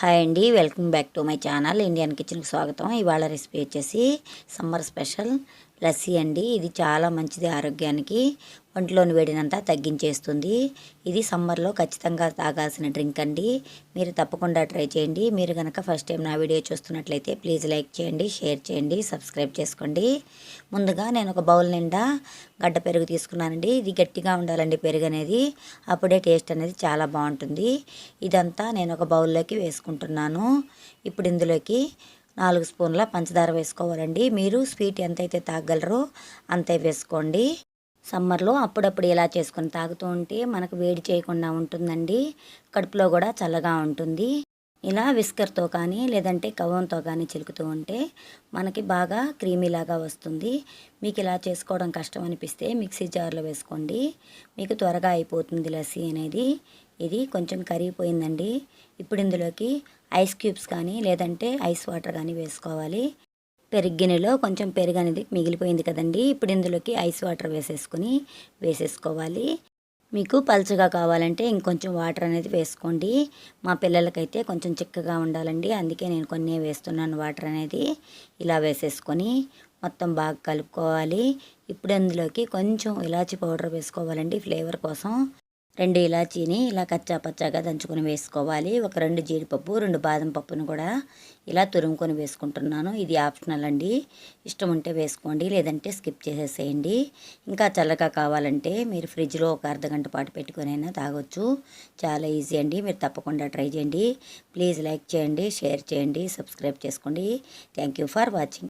Hi అండి welcome back to my channel Indian కిచెన్కి స్వాగతం. ఇవాళ రెసిపీ వచ్చేసి సమ్మర్ స్పెషల్ లస్సీ అండి. ఇది చాలా మంచిది ఆరోగ్యానికి. ఒంట్లోని వేడినంతా తగ్గించేస్తుంది. ఇది సమ్మర్లో ఖచ్చితంగా తాగాల్సిన డ్రింక్ అండి. మీరు తప్పకుండా ట్రై చేయండి. మీరు కనుక ఫస్ట్ టైం నా వీడియో చూస్తున్నట్లయితే ప్లీజ్ లైక్ చేయండి షేర్ చేయండి సబ్స్క్రైబ్ చేసుకోండి. ముందుగా నేను ఒక బౌల్ నిండా గడ్డ పెరుగు తీసుకున్నానండి. ఇది గట్టిగా ఉండాలండి పెరుగు అనేది. అప్పుడే టేస్ట్ అనేది చాలా బాగుంటుంది. ఇదంతా నేను ఒక బౌల్లోకి వేసుకుంటున్నాను. ఇప్పుడు ఇందులోకి నాలుగు స్పూన్ల పంచదార వేసుకోవాలండి. మీరు స్వీట్ ఎంతైతే తాగలరో అంతే వేసుకోండి. సమ్మర్లో అప్పుడప్పుడు ఇలా చేసుకొని తాగుతూ ఉంటే మనకు వేడి చేయకుండా ఉంటుందండి. కడుపులో కూడా చల్లగా ఉంటుంది. ఇలా విస్కర్తో కానీ లేదంటే కవ్వంతో కానీ చిలుకుతూ ఉంటే మనకి బాగా క్రీమీలాగా వస్తుంది. మీకు ఇలా చేసుకోవడం కష్టం అనిపిస్తే మిక్సీ జార్లో వేసుకోండి. మీకు త్వరగా అయిపోతుంది లస్సీ అనేది. ఇది కొంచెం కరిగిపోయిందండి. ఇప్పుడు ఇందులోకి ఐస్ క్యూబ్స్ కానీ లేదంటే ఐస్ వాటర్ కానీ వేసుకోవాలి. పెరిగినలో కొంచెం పెరుగు అనేది మిగిలిపోయింది కదండి. ఇప్పుడు ఇందులోకి ఐస్ వాటర్ వేసేసుకొని వేసేసుకోవాలి. మీకు పలుచగా కావాలంటే ఇంకొంచెం వాటర్ అనేది వేసుకోండి. మా పిల్లలకైతే కొంచెం చిక్కగా ఉండాలండి. అందుకే నేను కొన్ని వేస్తున్నాను వాటర్ అనేది. ఇలా వేసేసుకొని మొత్తం బాగా కలుపుకోవాలి. ఇప్పుడు అందులోకి కొంచెం ఇలాచి పౌడర్ వేసుకోవాలండి ఫ్లేవర్ కోసం. రెండు ఇలాచీని ఇలా కచ్చా పచ్చాగా దంచుకొని వేసుకోవాలి. ఒక రెండు జీడిపప్పు రెండు బాదం పప్పును కూడా ఇలా తురుముకొని వేసుకుంటున్నాను. ఇది ఆప్షనల్ అండి. ఇష్టం ఉంటే వేసుకోండి లేదంటే స్కిప్ చేసేసేయండి. ఇంకా చల్లగా కావాలంటే మీరు ఫ్రిడ్జ్లో ఒక అర్ధగంట పాటు పెట్టుకుని అయినా తాగొచ్చు. చాలా ఈజీ అండి. మీరు తప్పకుండా ట్రై చేయండి. ప్లీజ్ లైక్ చేయండి షేర్ చేయండి సబ్స్క్రైబ్ చేసుకోండి. Thank for watching.